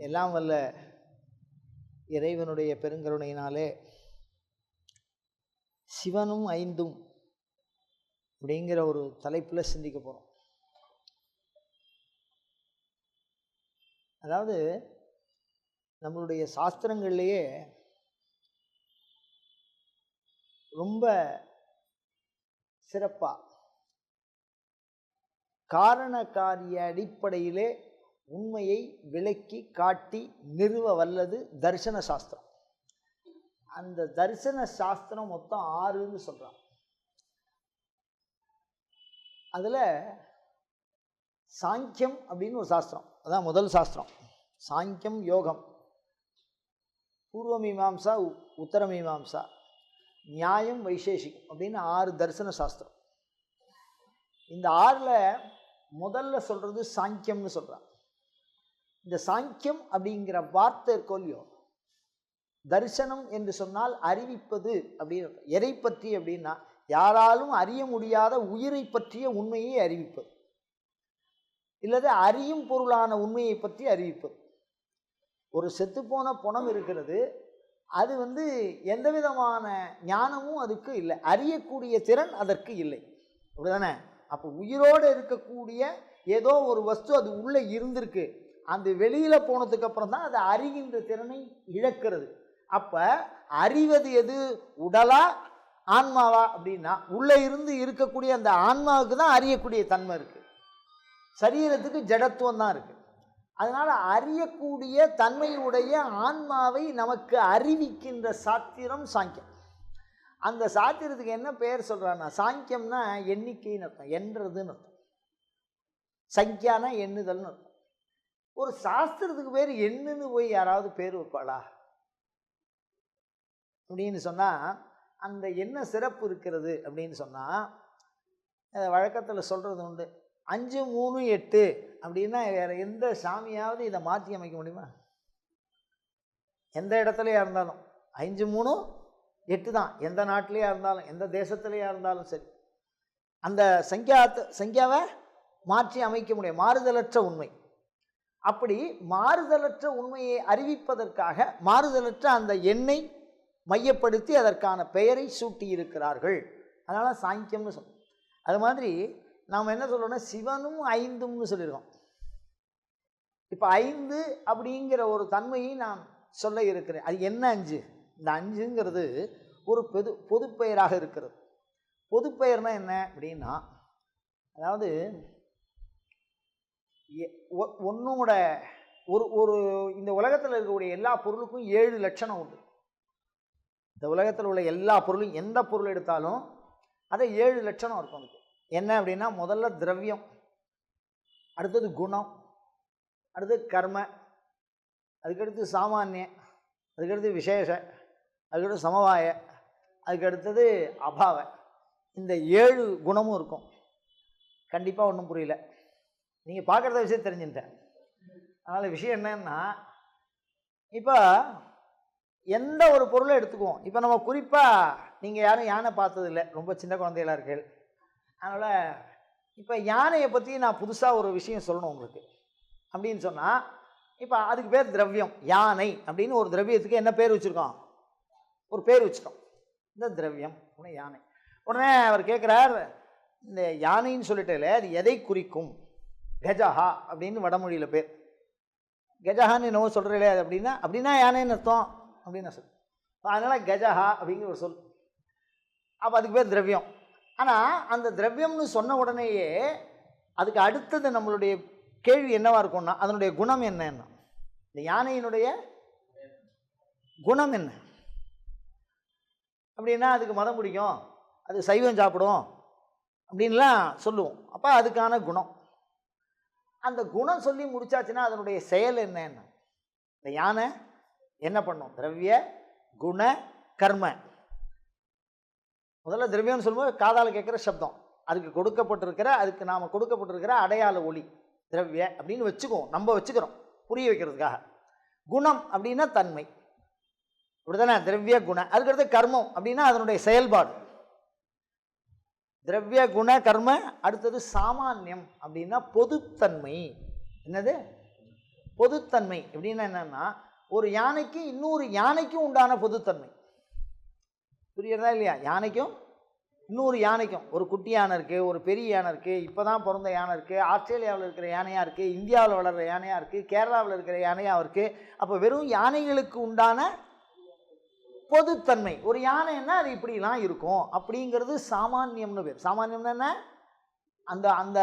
எல்லாம் வல்ல இறைவனுடைய பெருங்கருணையினாலே சிவனும் ஐந்தும் அப்படிங்கிற ஒரு தலைப்பில் சிந்திக்க போகிறோம் அதாவது நம்மளுடைய சாஸ்திரங்கள்லேயே ரொம்ப சிறப்பாக காரண காரிய அடிப்படையிலே உண்மையை விளக்கி காட்டி நிறுவ வல்லது தரிசன சாஸ்திரம். அந்த தரிசன சாஸ்திரம் மொத்தம் ஆறுன்னு சொல்கிறான் அதில் சாங்கியம் அப்படின்னு ஒரு சாஸ்திரம். அதான் முதல் சாஸ்திரம். சாங்கியம் யோகம். பூர்வ மீமாம்சா உ- உத்தர மீமாம்சா நியாயம் வைசேஷிகம் அப்படின்னு ஆறு தரிசன சாஸ்திரம். இந்த ஆறில் முதல்ல சொல்கிறது சாங்கியம்னு சொல்கிறான் இந்த சாங்கியம் அப்படிங்கிற வார்த்தை இருக்கோ இல்லையோ தரிசனம் என்று சொன்னால் அறிவிப்பது அப்படின்னு எதை பற்றி அப்படின்னா யாராலும் அறிய முடியாத உயிரை பற்றிய உண்மையை அறிவிப்பது. இல்லது அறியும் பொருளான உண்மையை பற்றி அறிவிப்பது. ஒரு செத்துப்போன பணம் இருக்கிறது அது வந்து எந்த விதமான ஞானமும் அதுக்கு இல்லை. அறியக்கூடிய திறன் அதற்கு இல்லை. அப்படிதானே? அப்போ உயிரோடு இருக்கக்கூடிய ஏதோ ஒரு வஸ்து அது உள்ளே இருந்திருக்கு. அந்த வெளியில் போனதுக்கு அப்புறம் தான் அது அறிகின்ற திறனை இழக்கிறது. அப்போ அறிவது எது? உடலா? ஆன்மாவா? அப்படின்னா உள்ளே இருந்து இருக்கக்கூடிய அந்த ஆன்மாவுக்கு தான் அறியக்கூடிய தன்மை இருக்குது சரீரத்துக்கு ஜடத்துவம் தான் இருக்குது அதனால் அறியக்கூடிய தன்மையுடைய ஆன்மாவை நமக்கு அறிவிக்கின்ற சாத்திரம் சாங்கியம். அந்த சாத்திரத்துக்கு என்ன பெயர் சொல்கிறான்னா சாங்கியம்னா எண்ணிக்கைன்னு அர்த்தம் என்றதுன்னு அர்த்தம். சங்கியானா எண்ணுதல்னு அர்த்தம். ஒரு சாஸ்திரத்துக்கு பேர் என்னன்னு போய் யாராவது பேர் வைப்பாளா? அப்படின்னு சொன்னால் அந்த என்ன சிறப்பு இருக்கிறது அப்படின்னு சொன்னால் வழக்கத்தில் சொல்கிறது உண்டு. அஞ்சு மூணு எட்டு அப்படின்னா வேறு எந்த சாமியாவது இதை மாற்றி அமைக்க முடியுமா? எந்த இடத்துலையா இருந்தாலும். அஞ்சு மூணு எட்டு தான். எந்த நாட்டிலையா இருந்தாலும் எந்த தேசத்துலையா இருந்தாலும் சரி. அந்த சங்கியாத்து சங்கியாவை மாற்றி அமைக்க முடியும். மாறுதலற்ற உண்மை. அப்படி மாறுதலற்ற உண்மையை அறிவிப்பதற்காக மாறுதலற்ற அந்த எண்ணை மையப்படுத்தி அதற்கான பெயரை சூட்டியிருக்கிறார்கள். அதனால் சாங்கியம்னு சொல்லுவோம் அது மாதிரி நாம் என்ன சொல்லணும்னா சிவனும் ஐந்தும்னு சொல்லியிருக்கோம். இப்போ ஐந்து அப்படிங்கிற ஒரு தன்மையை நான் சொல்ல இருக்கிறேன். அது என்ன அஞ்சு? இந்த அஞ்சுங்கிறது ஒரு பொது பொதுப்பெயராக இருக்கிறது. பொதுப்பெயர்னால் என்ன அப்படின்னா அதாவது ஒன்னோட ஒரு ஒரு இந்த உலகத்தில் இருக்கக்கூடிய எல்லா பொருளுக்கும் ஏழு லட்சணம் உண்டு. இந்த உலகத்தில் உள்ள எல்லா பொருளும் எந்த பொருள் எடுத்தாலும் அதை ஏழு லட்சணம் இருக்கும் அதுக்கு. என்ன அப்படின்னா முதல்ல திரவியம் அடுத்தது குணம் அடுத்தது கர்ம அதுக்கடுத்து சாமானிய அதுக்கடுத்து விசேஷ அதுக்கடுத்து சமவாய அதுக்கடுத்தது அபாவ. இந்த ஏழு குணமும் இருக்கும். கண்டிப்பாக ஒன்றும் புரியல. நீங்கள் பார்க்குறத விஷயம் தெரிஞ்சுட்டேன் அதனால் விஷயம் என்னன்னா இப்போ எந்த ஒரு பொருளை எடுத்துக்குவோம். இப்போ நம்ம குறிப்பாக நீங்கள் யாரும் யானை பார்த்ததில்ல. ரொம்ப சின்ன குழந்தைகளா இருக்கு அதனால் இப்போ யானையை பற்றி நான் புதுசாக ஒரு விஷயம் சொல்லணும் உங்களுக்கு. அப்படின்னு சொன்னால் இப்போ அதுக்கு பேர் திரவியம். யானை அப்படின்னு ஒரு திரவியத்துக்கு என்ன பேர் வச்சுருக்கோம்? ஒரு பேர் வச்சுட்டோம் இந்த திரவியம் உடனே யானை. உடனே அவர் கேட்குறார் இந்த யானைன்னு சொல்லிட்டேல அது எதை குறிக்கும்? கஜஹா அப்படின்னு வடமொழியில் பேர். கஜஹான்னு என்னவோ சொல்கிறீங்களே அது அப்படின்னா அப்படின்னா யானைன்னு அர்த்தம்? அப்படின்னு நான் சொல் அதனால் கஜஹா அப்படிங்கிற ஒரு சொல். அப்போ அதுக்கு பேர் திரவியம். ஆனால் அந்த திரவியம்னு சொன்ன உடனேயே அதுக்கு அடுத்தது நம்மளுடைய கேள்வி என்னவாக இருக்கும்னா அதனுடைய குணம் என்னன்னா இந்த யானையினுடைய குணம் என்ன? அப்படின்னா அதுக்கு மதம் பிடிக்கும். அது சைவம் சாப்பிடும். அப்படின்லாம் சொல்லுவோம். அப்போ அதுக்கான குணம். அந்த குணம் சொல்லி முடிச்சாச்சுன்னா அதனுடைய செயல் என்னென்ன? இந்த யானை என்ன பண்ணும்? திரவிய குண கர்ம. முதல்ல திரவியம்னு சொல்லும்போது காதால் கேட்குற சப்தம். அதுக்கு கொடுக்கப்பட்டிருக்கிற அதுக்கு நாம் கொடுக்கப்பட்டிருக்கிற அடையாள ஒளி திரவிய அப்படின்னு வச்சுக்குவோம். நம்ம வச்சுக்கிறோம். புரிய வைக்கிறதுக்காக. குணம் அப்படின்னா தன்மை. இப்படிதானே திரவிய குணம். அதுக்கடுத்து கர்மம் அப்படின்னா அதனுடைய செயல்பாடு. திரவிய குண கர்ம அடுத்தது சாமானியம் அப்படின்னா பொதுத்தன்மை. என்னது? பொதுத்தன்மை. எப்படின்னா என்னன்னா ஒரு யானைக்கு இன்னொரு யானைக்கும் உண்டான பொதுத்தன்மை. புரியுறதா இல்லையா? யானைக்கும் இன்னொரு யானைக்கும். ஒரு குட்டி யானை இருக்குது ஒரு பெரிய யானை இருக்குது இப்போ தான் பிறந்த யானை இருக்குது ஆஸ்திரேலியாவில் இருக்கிற யானையாக இருக்குது இந்தியாவில் வளர்கிற யானையாக இருக்குது கேரளாவில் இருக்கிற யானையாக இருக்குது அப்போ வெறும் யானைகளுக்கு உண்டான பொதுத்தன்மை. ஒரு யானைன்னா அது இப்படிலாம் இருக்கும். அப்படிங்கிறது சாமானியம்னு பேர். சாமானியம்னா என்ன? அந்த அந்த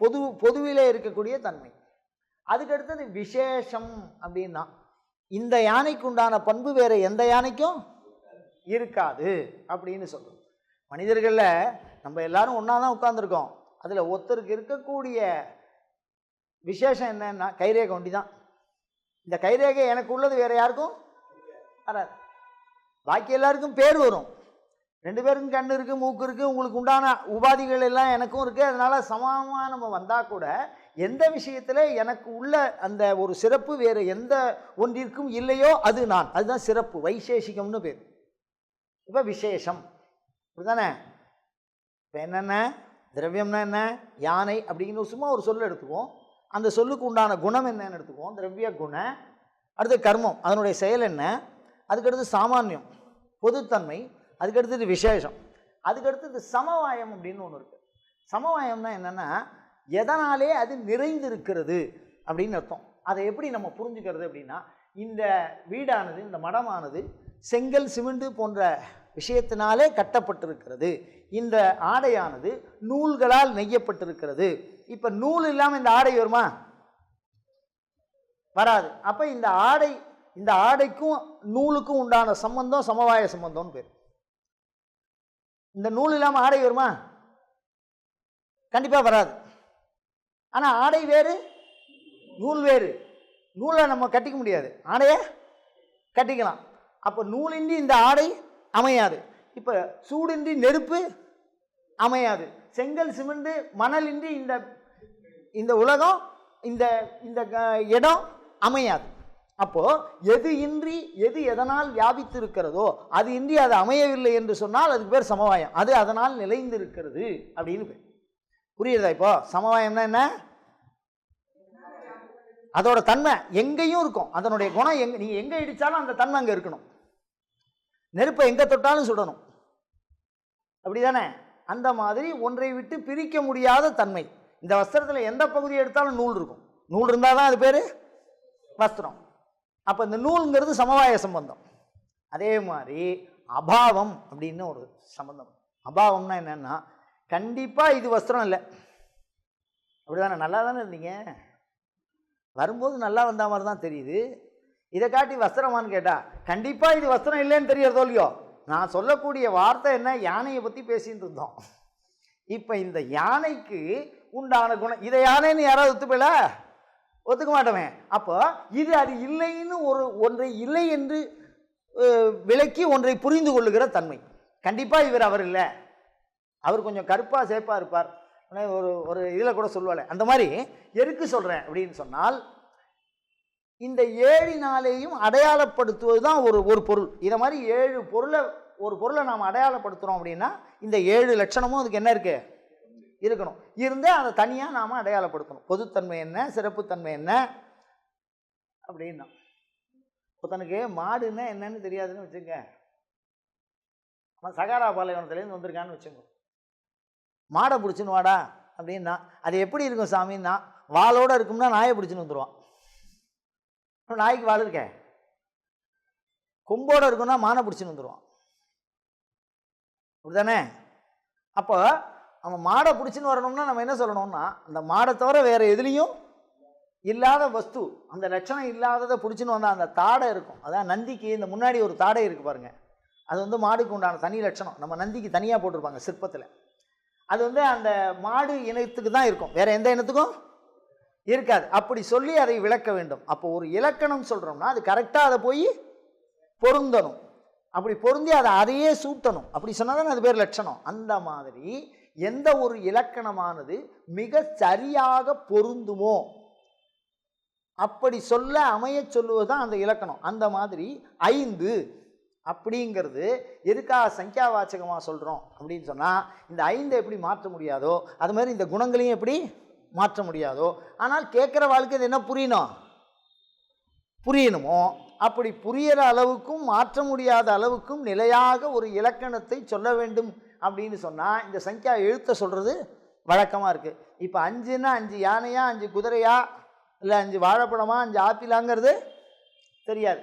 பொது பொதுவிலே இருக்கக்கூடிய தன்மை. அதுக்கடுத்தது விசேஷம் அப்படின்னா இந்த யானைக்கு உண்டான பண்பு வேறு எந்த யானைக்கும் இருக்காது அப்படின்னு சொல்கிறோம் மனிதர்களில் நம்ம எல்லாரும் ஒன்றா தான் உட்காந்துருக்கோம் அதில் ஒருத்தருக்கு இருக்கக்கூடிய விசேஷம் என்னன்னா கைரேகை ஒண்டி தான் இந்த கைரேகை எனக்கு உள்ளது வேறு யாருக்கும் வராது. பாக்கி எல்லாருக்கும் பேர் வரும். ரெண்டு பேருக்கும் கண் இருக்குது மூக்கு இருக்குது உங்களுக்கு உண்டான உபாதிகள் எல்லாம் எனக்கும் இருக்குது அதனால் சமமாக நம்ம வந்தால் கூட எந்த விஷயத்தில் எனக்கு உள்ள அந்த ஒரு சிறப்பு வேறு எந்த ஒன்றிற்கும் இல்லையோ அது நான். அதுதான் சிறப்பு. வைசேஷிகம்னு பேர். இப்போ விசேஷம். அப்படிதானே இப்போ என்னென்ன? திரவியம்னா என்ன? யானை அப்படிங்கிற சும்மா ஒரு சொல் எடுத்துக்குவோம். அந்த சொல்லுக்கு உண்டான குணம் என்னன்னு எடுத்துக்குவோம். திரவிய குண அடுத்து கர்மம். அதனுடைய செயல் என்ன? அதுக்கடுத்து சாமானியம். பொதுத்தன்மை அதுக்கடுத்தது விசேஷம் அதுக்கடுத்தது சமவாயம் அப்படின்னு ஒன்று இருக்குது சமவாயம்னா என்னென்னா எதனாலே அது நிறைந்திருக்கிறது அப்படின்னு அர்த்தம். அதை எப்படி நம்ம புரிஞ்சுக்கிறது அப்படின்னா இந்த வீடானது இந்த மடமானது செங்கல் சிமெண்டு போன்ற விஷயத்தினாலே கட்டப்பட்டிருக்கிறது. இந்த ஆடையானது நூல்களால் நெய்யப்பட்டிருக்கிறது. இப்போ நூல் இல்லாமல் இந்த ஆடை வருமா? வராது. அப்போ இந்த ஆடை இந்த ஆடைக்கும் நூலுக்கும் உண்டான சம்பந்தம் சமவாய சம்பந்தம்னு பேர். இந்த நூல் இல்லாமல் ஆடை வருமா? கண்டிப்பாக வராது. ஆனால் ஆடை வேறு நூல் வேறு. நூலை நம்ம கட்டிக்க முடியாது. ஆடையை கட்டிக்கலாம். அப்போ நூலின்றி இந்த ஆடை அமையாது. இப்போ சூடின்றி நெருப்பு அமையாது. செங்கல் சிமெண்டு மணலின்றி இந்த இந்த உலகம் இந்த இந்த க- இடம் அமையாது. அப்போ எது இன்றி எது எதனால் வியாபித்து இருக்கிறதோ அது இன்றி அது அமையவில்லை என்று சொன்னால் அதுக்கு பேர் சமவாயம். அது அதனால் நிலைந்திருக்கிறது அப்படின்னு பேர். புரியுதா இப்போ? சமவாயம்னா என்ன? அதோட தன்மை எங்கேயும் இருக்கும். அதனுடைய குணம் எங்க நீ எங்க இடிச்சாலும் அந்த தன்மை அங்கே இருக்கணும். நெருப்பை எங்க தொட்டாலும் சுடணும். அப்படிதானே? அந்த மாதிரி ஒன்றை விட்டு பிரிக்க முடியாத தன்மை. இந்த வஸ்திரத்தில் எந்த பகுதியை எடுத்தாலும் நூல் இருக்கும். நூல் இருந்தால் தான் அது பேர்? வஸ்திரம். அப்போ இந்த நூலுங்கிறது சமவாய சம்பந்தம். அதே மாதிரி அபாவம் அப்படின்னு ஒரு சம்பந்தம். அபாவம்னா என்னென்னா கண்டிப்பாக இது வஸ்திரம் இல்லை. அப்படி தானே நல்லா தானே இருந்தீங்க? வரும்போது நல்லா வந்த மாதிரி தான் தெரியுது. இதை காட்டி வஸ்திரமான்னு கேட்டால் கண்டிப்பாக இது வஸ்திரம் இல்லைன்னு தெரியறதோ இல்லையோ? நான் சொல்லக்கூடிய வார்த்தை என்ன? யானையை பற்றி பேசிட்டு இருந்தோம். இப்போ இந்த யானைக்கு உண்டான குணம் இதை யானைன்னு யாராவது ஒத்துப்பல ஒத்துக்க மாட்டோமே அப்போ இது அது இல்லைன்னு ஒரு ஒன்றை இல்லை என்று விளக்கி ஒன்றை புரிந்து கொள்ளுகிற தன்மை. கண்டிப்பாக இவர் அவர் இல்லை. அவர் கொஞ்சம் கருப்பாக சேப்பாக இருப்பார். ஒரு ஒரு இதில் கூட சொல்லுவாள். அந்த மாதிரி எதுக்கு சொல்கிறேன் அப்படின்னு சொன்னால் இந்த ஏழினாலேயும் அடையாளப்படுத்துவது தான் ஒரு ஒரு பொருள். இதை மாதிரி ஏழு பொருளை ஒரு பொருளை நாம் அடையாளப்படுத்துகிறோம் அப்படின்னா இந்த ஏழு லட்சணமும் அதுக்கு என்ன இருக்குது இருக்கணும். இருந்து அதை தனியாக நாம் அடையாளப்படுத்தணும். பொதுத்தன்மை என்ன? சிறப்புத்தன்மை என்ன? அப்படின்னா ஒருத்தனுக்கு மாடுன்னா என்னன்னு தெரியாதுன்னு வச்சுங்க அவன் சகாரா பாலைவனத்துலேருந்து வந்திருக்கான்னு வச்சுங்க மாடை பிடிச்சின்னு வாடா அப்படின்னா அது எப்படி இருக்கும் சாமின்னா வாளோட இருக்கும்னா நாயை பிடிச்சின்னு வந்துடுவான் நாய்க்கு வாள் இருக்கே. கொம்போட இருக்கும்னா மானை பிடிச்சின்னு வந்துடுவான் அப்படிதானே அப்போ நம்ம மாடை பிடிச்சின்னு வரணும்னா நம்ம என்ன சொல்லணும்னா அந்த மாடை தவிர வேறு எதுலேயும் இல்லாத வஸ்து அந்த லட்சணம் இல்லாததை பிடிச்சின்னு வந்தால் அந்த தாடை இருக்கும். அதான் நந்திக்கு இந்த முன்னாடி ஒரு தாடை இருக்குது பாருங்கள் அது வந்து மாடுக்கு உண்டான தனி லட்சணம். நம்ம நந்திக்கு தனியாக போட்டிருப்பாங்க சிற்பத்தில். அது வந்து அந்த மாடு இனத்துக்கு தான் இருக்கும். வேறு எந்த இனத்துக்கும் இருக்காது. அப்படி சொல்லி அதை விளக்க வேண்டும். அப்போ ஒரு இலக்கணம் சொல்கிறோம்னா அது கரெக்டாக அதை போய் பொருந்தணும். அப்படி பொருந்தி அதை அதையே சூட்டணும். அப்படி சொன்னால் தான் அது பேர் லட்சணம். அந்த மாதிரி எந்த ஒரு இலக்கணமானது மிக சரியாக பொருந்துமோ? அப்படி சொல்ல அமைய சொல்லுவது தான் அந்த இலக்கணம். அந்த மாதிரி ஐந்து அப்படிங்கிறது எதுக்காக சங்கியாவாச்சகமாக சொல்கிறோம் அப்படின்னு சொன்னால் இந்த ஐந்தை எப்படி மாற்ற முடியாதோ அது மாதிரி இந்த குணங்களையும் எப்படி மாற்ற முடியாதோ ஆனால் கேட்குற வாழ்க்கை இது என்ன புரியணும்? புரியணுமோ? அப்படி புரியற அளவுக்கும் மாற்ற முடியாத அளவுக்கும் நிலையாக ஒரு இலக்கணத்தை சொல்ல வேண்டும் அப்படின்னு சொன்னால் இந்த சங்கியா எழுத்த சொல்கிறது வழக்கமாக இருக்குது இப்போ அஞ்சுன்னா அஞ்சு யானையா அஞ்சு குதிரையா இல்லை அஞ்சு வாழைப்பழமா அஞ்சு ஆப்பிளாங்கிறது தெரியாது.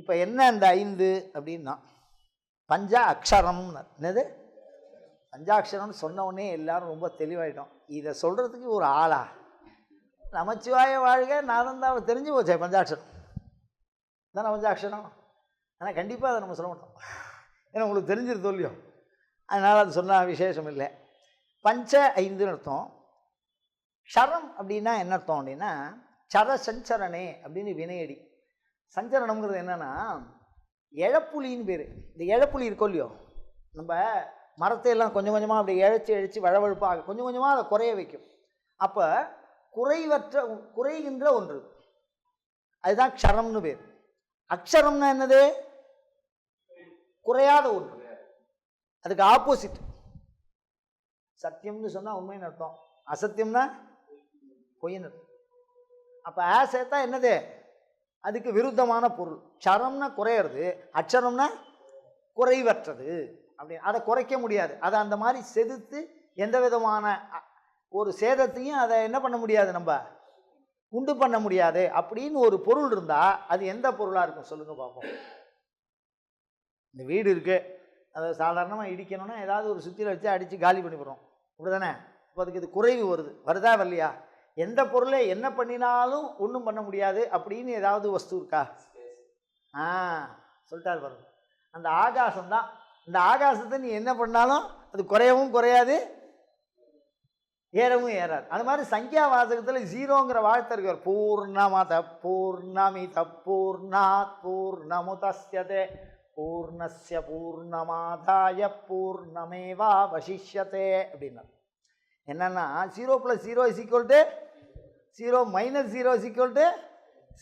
இப்போ என்ன இந்த ஐந்து அப்படின்னா பஞ்சா அக்ஷரம்னு. என்னது? பஞ்சாட்சரம்னு சொன்ன உடனே எல்லாரும் ரொம்ப தெளிவாயிட்டோம். இதை சொல்கிறதுக்கு ஒரு ஆளா? நமச்சிவாய வாழ்க நான் தான். தெரிஞ்சு போச்சே பஞ்சாட்சரம் தானே பஞ்சாட்சரம் ஆனால் கண்டிப்பாக அதை நம்ம சொல்ல மாட்டோம். ஏன்னா உங்களுக்கு தெரிஞ்சிருது இல்லையோ? அதனால் அது சொன்னால் விசேஷம் இல்லை பஞ்ச ஐந்துன்னு அர்த்தம். சரம் அப்படின்னா என்ன அர்த்தம் அப்படின்னா சர சஞ்சரணே அப்படின்னு வினையடி. சஞ்சரணம்ங்கிறது என்னன்னா இழப்புலின்னு பேர். இந்த இழப்புலி இருக்கோ இல்லையோ நம்ம மரத்தை எல்லாம் கொஞ்சம் கொஞ்சமாக அப்படி இழைச்சி இழைச்சி வழவழுப்பாக கொஞ்சம் கொஞ்சமாக அதை குறைய வைக்கும். அப்போ குறைவற்ற குறைகின்ற ஒன்று. அதுதான் க்ஷரம்னு பேர். அக்ஷரம்னா என்னது? குறையாத ஒன்று. அதுக்கு ஆப்போசிட் சத்தியம்னு சொன்னால் உண்மைன்னு அர்த்தம். அசத்தியம்னா பொய்ன்னு அர்த்தம். அப்போ ஆ சேர்த்தா என்னது? அதுக்கு விருத்தமான பொருள். சரம்னா குறையிறது அச்சரம்னா குறைவற்றது. அப்படி அதை குறைக்க முடியாது. அதை அந்த மாதிரி செதுத்து எந்த விதமான ஒரு சேதத்தையும் அதை என்ன பண்ண முடியாது நம்ம? உண்டு பண்ண முடியாது. அப்படின்னு ஒரு பொருள் இருந்தால் அது எந்த பொருளாக இருக்கும்? சொல்லுங்கள் பார்ப்போம் இந்த வீடு இருக்குது அதை சாதாரணமாக இடிக்கணும்னா ஏதாவது ஒரு சுத்தியில் வச்சு அடித்து காலி பண்ணி போடுறோம் அப்படிதானே? இப்போ அதுக்கு இது குறைவு வருது. வருதா வரலையா? எந்த பொருளை என்ன பண்ணினாலும் ஒன்றும் பண்ண முடியாது அப்படின்னு ஏதாவது வஸ்து இருக்கா? ஆ சொல்லிட்டார் பாருங்க. அந்த ஆகாசம் தான். இந்த ஆகாசத்தை நீ என்ன பண்ணாலும் அது குறையவும் குறையாது ஏறவும் ஏறாது. அது மாதிரி சங்கியா வாசகத்தில் ஜீரோங்கிற வாழ்த்து இருக்கார். பூர்ணமத பூர்ணமித பூர்ணாத் பூர்ணமுதஸ்யதே. பூர்ணஸ்ய பூர்ணமாதாய பூர்ணமேவா வசிஷத்தே அப்படின்னார். என்னன்னா zero plus zero is equal to zero minus zero is equal to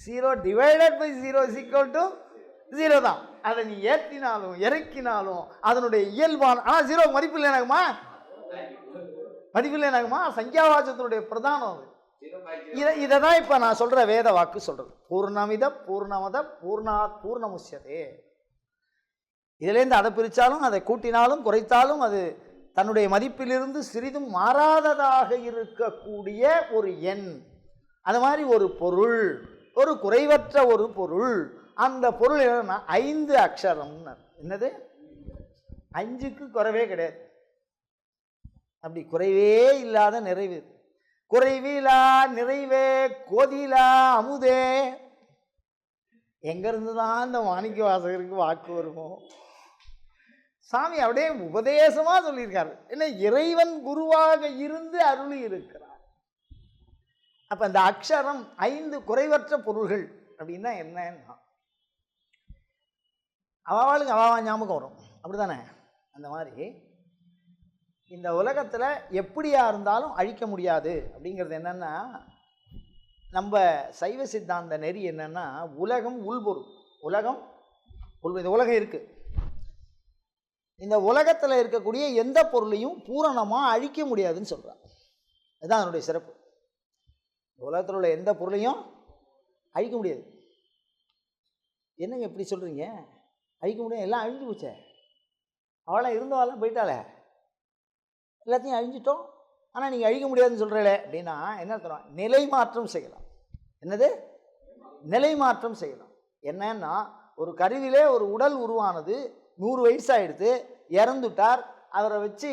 zero divided by zero is equal to zero தான். அதை நீ ஏற்றினாலும் இறக்கினாலும் அதனுடைய இயல்பான ஆனால் ஜீரோ மதிப்பு இல்லைனாகுமா மதிப்பு இல்லைனாகுமா சங்கியாவாச்சத்தினுடைய பிரதானம் அது. இதை இதை தான் இப்போ நான் சொல்கிற வேத வாக்கு சொல்கிறது பூர்ணமித பூர்ணமத பூர்ணா பூர்ணமுஷ்யதே. இதுலேருந்து அதை பிரித்தாலும் அதை கூட்டினாலும் குறைத்தாலும் அது தன்னுடைய மதிப்பிலிருந்து சிறிதும் மாறாததாக இருக்கக்கூடிய ஒரு எண். அது மாதிரி ஒரு பொருள் ஒரு குறைவற்ற ஒரு பொருள். அந்த பொருள் என்னன்னா ஐந்து அக்ஷரம்னு என்னது? அஞ்சுக்கு குறைவே கிடையாது. அப்படி குறைவே இல்லாத நிறைவு. குறைவிலா நிறைவே கோதிலா அமுதே. எங்கேருந்து தான் இந்த மாணிக்க வாசகருக்கு வாக்கு வருமோ? சாமி அப்படியே உபதேசமாக சொல்லியிருக்காரு. என்ன இறைவன் குருவாக இருந்து அருளி இருக்கிறார். அப்போ இந்த அக்ஷரம் ஐந்து குறைவற்ற பொருள்கள் அப்படின்னா என்னன்னா அவாளுக்கு அவாவா ஞாபகம் வரும். அப்படிதானே அந்த மாதிரி இந்த உலகத்தில் எப்படியா இருந்தாலும் அழிக்க முடியாது. அப்படிங்கிறது என்னன்னா நம்ம சைவ சித்தாந்த நெறி என்னென்னா உலகம் உள்பொருள். உலகம் உள் இந்த உலகம் இருக்குது இந்த உலகத்தில் இருக்கக்கூடிய எந்த பொருளையும் பூரணமாக அழிக்க முடியாதுன்னு சொல்கிறான் அதுதான் அதனுடைய சிறப்பு. உலகத்தில் உள்ள எந்த பொருளையும் அழிக்க முடியாது. என்னங்க இப்படி சொல்கிறீங்க அழிக்க முடியாது. எல்லாம் அழிஞ்சு போச்சே? அவளாம் இருந்தவாலாம் போயிட்டாளே? எல்லாத்தையும் அழிஞ்சிட்டோம். ஆனால் நீங்கள் அழிக்க முடியாதுன்னு சொல்கிறீங்களே அப்படின்னா என்ன அர்த்தம் நிலை மாற்றம் செய்யலாம். என்னது? நிலை மாற்றம் செய்யலாம். என்னன்னா ஒரு கருவிலே ஒரு உடல் உருவானது நூறு வயசாகிடுது இறந்துட்டார். அவரை வச்சு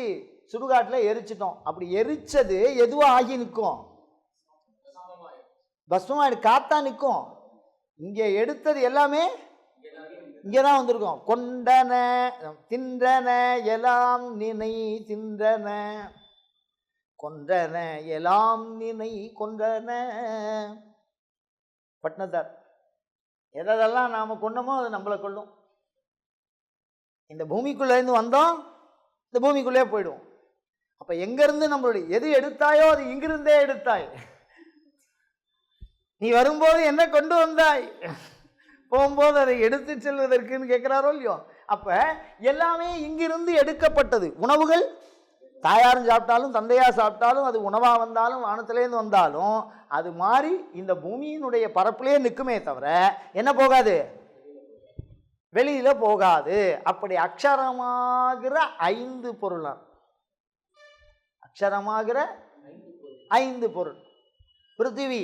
சுடுகாட்டில் எரிச்சிட்டோம். அப்படி எரிச்சது எதுவாக ஆகி நிற்கும்? பஸ்மமாயிடு காத்தா நிற்கும். இங்கே எடுத்தது எல்லாமே இங்கே தான் வந்திருக்கோம். கொண்டன தின்றன எலாம் நினை தின்றன. கொன்றன எல்லாம் நினை கொன்றன. பட்னத்தார். எதெல்லாம் நாம் கொண்டோமோ அது நம்மளை கொள்ளும் இந்த பூமிக்குள்ளேருந்து வந்தோம் இந்த பூமிக்குள்ளே போயிடுவோம். அப்போ எங்கேருந்து நம்மளுடைய எது எடுத்தாயோ அது இங்கிருந்தே எடுத்தாய். நீ வரும்போது என்ன கொண்டு வந்தாய். போகும்போது அதை எடுத்து செல்வதற்குன்னு கேட்குறாரோ இல்லையோ? அப்போ எல்லாமே இங்கிருந்து எடுக்கப்பட்டது. உணவுகள்? தாயாரும் சாப்பிட்டாலும் தந்தையார் சாப்பிட்டாலும் அது உணவாக வந்தாலும் வானத்திலேருந்து வந்தாலும் அது மாதிரி இந்த பூமியினுடைய பரப்புலேயே நிற்குமே தவிர என்ன போகாது? வெளியில் போகாது. அப்படி அக்ஷரமாகிற ஐந்து பொருள் அக்ஷரமாகிற ஐந்து பொருள். பிருத்திவி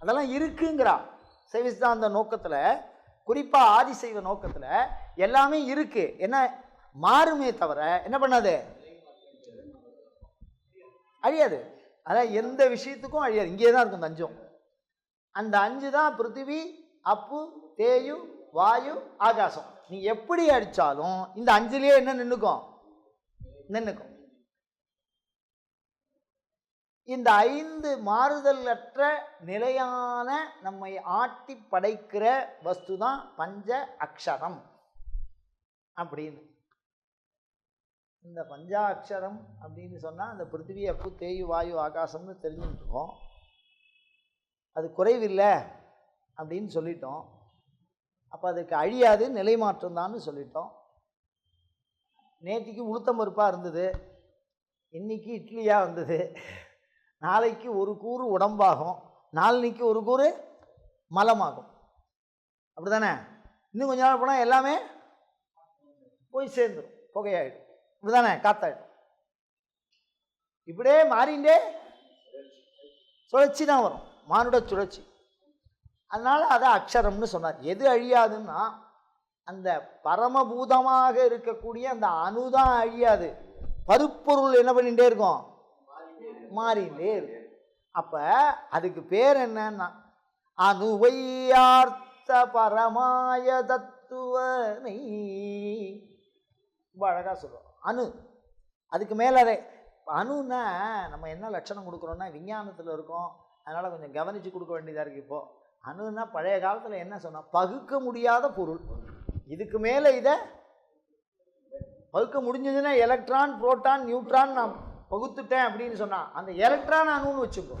அதெல்லாம் இருக்குங்கிறா. சைவசித்தாந்த நோக்கத்தில் குறிப்பாக ஆதிசைவ நோக்கத்தில் எல்லாமே இருக்குது என்ன? மாறுமே தவிர என்ன பண்ணாது? அழியாது. அதான் எந்த விஷயத்துக்கும் அழியாது. இங்கே தான் இருக்கும் தஞ்சம். அஞ்சும் அந்த அஞ்சு தான் பிருத்திவி அப்பு தேயு வாயு ஆகாசம். நீ எப்படி அடித்தாலும் இந்த அஞ்சுலேயே என்ன நின்னுக்கும்? நின்னுக்கும். இந்த ஐந்து மாறுதலற்ற நிலையான நம்மை ஆட்டி படைக்கிற வஸ்து தான் பஞ்ச அக்ஷரம். அப்படின்னு. இந்த பஞ்சாட்சரம் அப்படின்னு சொன்னால் அந்த பிருத்திவி அப்பு தேயு வாயு ஆகாசம்னு தெரிஞ்சுட்டுருக்கோம் அது குறைவில்லை அப்படின்னு சொல்லிட்டோம். அப்போ அதுக்கு அழியாது நிலை தான் சொல்லிட்டோம். நேற்றுக்கு உளுத்தம் பருப்பாக இருந்தது. இன்னைக்கு இட்லியாக வந்தது. நாளைக்கு ஒரு கூறு உடம்பாகும். நாளைக்கு ஒரு கூறு மலமாகும். அப்படி தானே இன்னும் கொஞ்ச நாள் போனால் எல்லாமே போய் சேர்ந்துடும் புகையாயிடும். இப்படி தானே காத்தாயிடும். இப்படியே மாறிண்டே சுழற்சி தான் வரும். மானுட சுழற்சி. அதனால் அதை அக்ஷரம்னு சொன்னார். எது அழியாதுன்னா அந்த பரமபூதமாக இருக்கக்கூடிய அந்த அணுதான் அழியாது. பருப்பொருள் என்ன பண்ணிகிட்டே இருக்கும்? மாறிண்டே இருக்கும். அப்போ அதுக்கு பேர் என்னன்னா அணுவையார்த்த பரமாய தத்துவனை ரொம்ப அழகாக சொல்கிறோம் அணு. அதுக்கு மேலே அதே அணுன்னா நம்ம என்ன லட்சணம் கொடுக்குறோன்னா விஞ்ஞானத்தில் இருக்கோம். அதனால் கொஞ்சம் கவனித்து கொடுக்க வேண்டியதாக இருக்குது இப்போது அணுன்னா பழைய காலத்தில் என்ன சொன்னால் பகுக்க முடியாத பொருள். இதுக்கு மேலே இதை பகுக்க முடிஞ்சதுன்னா எலக்ட்ரான் புரோட்டான் நியூட்ரான் நான் பகுத்துட்டேன் அப்படின்னு சொன்னால் அந்த எலக்ட்ரான் அணுன்னு வச்சுக்கோ.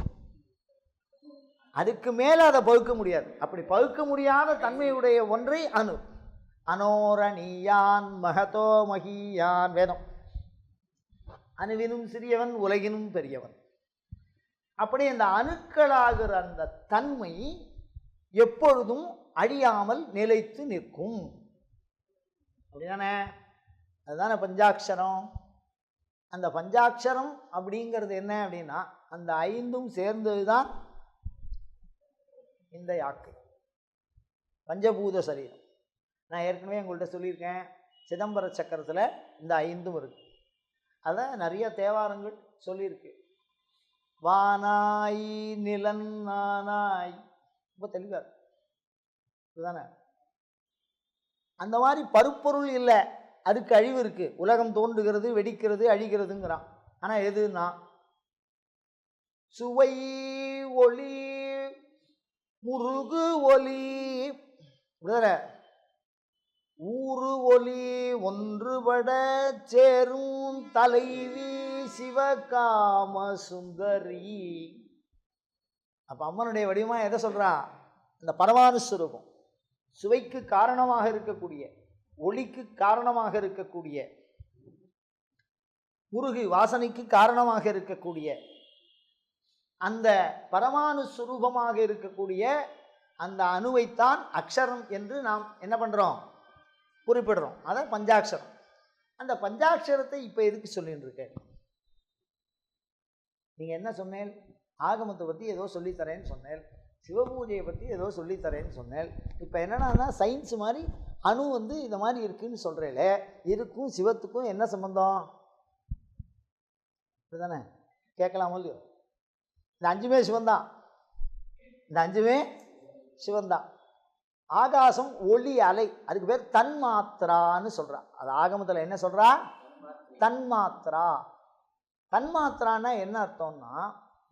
அதுக்கு மேலே அதை பகுக்க முடியாது. அப்படி பகுக்க முடியாத தன்மையுடைய ஒன்றை அணு. அனோரணியான் மகதோ மகியான் வேதம். அணுவினும் சிறியவன் உலகினும் பெரியவன். அப்படி அந்த அணுக்களாகிற அந்த தன்மை எப்பொழுதும் அழியாமல் நிலைத்து நிற்கும். அப்படிதானே? அதுதானே பஞ்சாட்சரம். அந்த பஞ்சாட்சரம் அப்படிங்கிறது என்ன அப்படின்னா அந்த ஐந்தும் சேர்ந்தது தான் இந்த யாக்கு. பஞ்சபூத சரீரம். நான் ஏற்கனவே உங்கள்கிட்ட சொல்லியிருக்கேன் சிதம்பர சக்கரத்தில் இந்த ஐந்தும் இருக்கு. அதை நிறைய தேவாரங்கள் சொல்லியிருக்கு. வானாய் நிலன் நானாய் ரொம்ப தெளிவாக இருக்கு. இதுதானே அந்த மாதிரி பருப்பொருள் இல்லை. அதுக்கு அழிவு இருக்கு. உலகம் தோன்றுகிறது வெடிக்கிறது அழிகிறதுங்கிறான். ஆனால் எதுன்னா சுவை ஒளி முருகு ஒலி விடுதலை ஊறு ஒலி ஒன்றுபட சேரும் தலைவி சிவகாம சுந்தரி அப்போ அம்மனுடைய வடிவமாக எதை சொல்கிறான் இந்த பரமானுஸ்வரூபம் சுவைக்கு காரணமாக இருக்கக்கூடிய ஒளிக்கு காரணமாக இருக்கக்கூடிய முருகு வாசனைக்கு காரணமாக இருக்கக்கூடிய அந்த பரமானு சுரூபமாக இருக்கக்கூடிய அந்த அணுவைத்தான் அக்ஷரம் என்று நாம் என்ன பண்ணுறோம் குறிப்பிடுறோம். அதான் பஞ்சாட்சரம். அந்த பஞ்சாட்சரத்தை இப்போ எதுக்கு சொல்லிட்டு நீங்கள் என்ன சொன்னேன்? ஆகமத்தை பற்றி ஏதோ சொல்லித்தரேன்னு சொன்னேன். சிவபூஜையை பற்றி ஏதோ சொல்லித்தரேன்னு சொன்னேன். இப்போ என்னென்னா சயின்ஸ் மாதிரி அணு வந்து இந்த மாதிரி இருக்குன்னு சொல்கிறேல இருக்கும் சிவத்துக்கும் என்ன சம்பந்தம்? இதுதானே கேட்கலாமோ இல்லையோ? இந்த அஞ்சுமே சிவந்தான். இந்த அஞ்சுமே சிவந்தான். ஆகாசம் ஒளி அலை அதுக்கு பேர் தன்மாத்திரான்னு சொல்கிறான் அது ஆகமத்தில் என்ன சொல்கிறா தன்மாத்திரா. தன்மாத்திரான்னா என்ன அர்த்தம்னா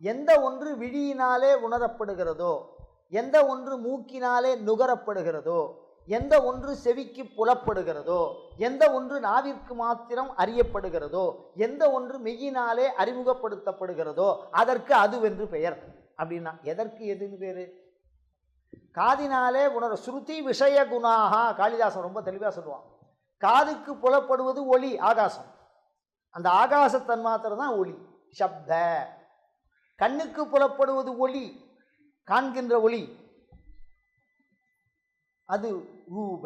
எந்த ஒன்று விழியினாலே உணரப்படுகிறதோ எந்த ஒன்று மூக்கினாலே நுகரப்படுகிறதோ எந்த ஒன்று செவிக்கு புலப்படுகிறதோ எந்த ஒன்று நாவிற்கு மாத்திரம் அறியப்படுகிறதோ எந்த ஒன்று மெய்யினாலே அறிமுகப்படுத்தப்படுகிறதோ அதற்கு அதுவென்று பெயர். அப்படின்னா எதற்கு எதுன்னு பேரு? காதினாலே உணர ஸ்ருதி விஷய குணாகா காளிதாசன் ரொம்ப தெளிவாக சொல்லுவான். காதுக்கு புலப்படுவது ஒளி ஆகாசம். அந்த ஆகாச தன்மாத்திரை தான் ஒளி சப்த. கண்ணுக்கு புலப்படுவது ஒளி காண்கின்ற ஒளி. அது ரூப.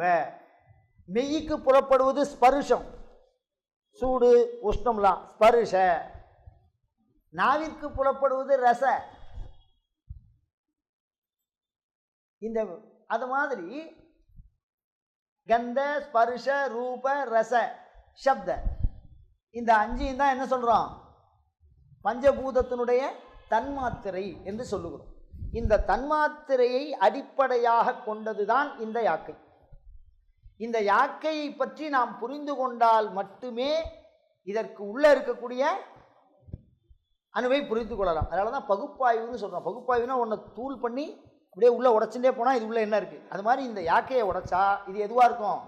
மெய்க்கு புலப்படுவது ஸ்பருஷம். சூடு உஷ்ணம்லாம் ஸ்பருஷ. நாவிற்கு புலப்படுவது ரச. இந்த அது மாதிரி கந்த ஸ்பருஷ ரூப ரச சப்த. இந்த அஞ்சையும் தான் என்ன சொல்கிறோம் பஞ்சபூதத்தினுடைய தன்மாத்திரை என்று சொல்லுகிறோம். இந்த தன்மாத்திரையை அடிப்படையாக கொண்டதுதான் இந்த யாக்கை. இந்த யாக்கையை பற்றி நாம் புரிந்து கொண்டால் மட்டுமே இதற்கு உள்ளே இருக்கக்கூடிய அணுவை புரிந்து கொள்ளலாம். அதனால தான் பகுப்பாய்வுன்னு சொல்கிறோம் பகுப்பாய்வுனா ஒன்றை தூள் பண்ணி அப்படியே உள்ளே உடச்சுட்டே போனால் இது உள்ளே என்ன இருக்குது அது மாதிரி இந்த யாக்கையை உடைச்சா இது எதுவாக இருக்கும்?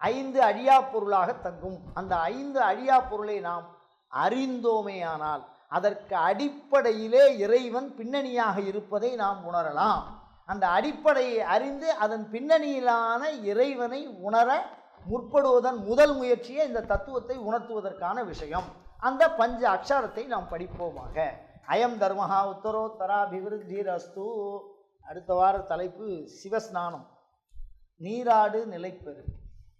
ஐந்து அழியா பொருளாக தங்கும். அந்த ஐந்து அழியா பொருளை நாம் அறிந்தோமேயானால் அதற்கு அடிப்படையிலே இறைவன் பின்னணியாக இருப்பதை நாம் உணரலாம். அந்த அடிப்படையை அறிந்து அதன் பின்னணியிலான இறைவனை உணர முற்படுவதன் முதல் முயற்சியே இந்த தத்துவத்தை உணர்த்துவதற்கான விஷயம். அந்த பஞ்ச அக்ஷரத்தை நாம் படிப்போமாக. அயம் தர்மஹா உத்தரோத்தராபிவிருத்திரஸ்து. அடுத்த வார தலைப்பு சிவஸ்நானம். நீராடு நிலைப்பெரு.